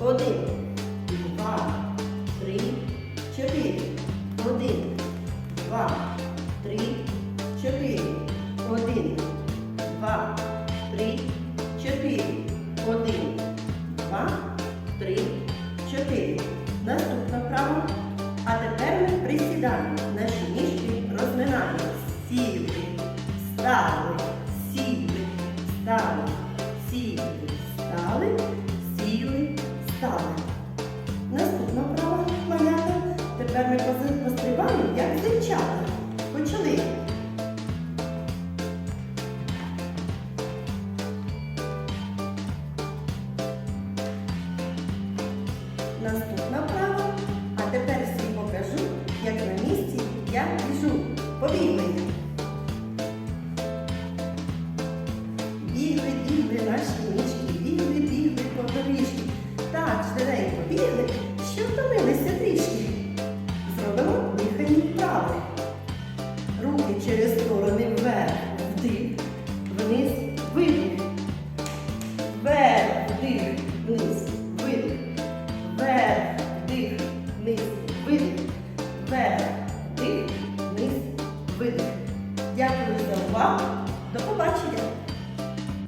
Один, два, три, чотири. Один, два, три, чотири. Один, два, три, чотири. Один, два, три, чотири. Наступна вправа. А тепер ми присідаємо. Наші ніжки розминаємо. Сіли, стали, сіли, стали, сіли, стали сіли. Наступна вправа малята. Тепер ми пострибаємо, як дівчата. Почали. Наступна вправа. А тепер всім покажу, як на місці я біжу. Побігли. Бігли, бігли наші ніжки, швиденько що втомилися трішки. Зробимо дихальні вправи. Руки через сторони вверх, вдих, вниз, видих. Вверх, вдих, вниз, видих. Вверх, вдих, вниз, видих. Вверх, вдих, вниз, видих. Дякую за увагу.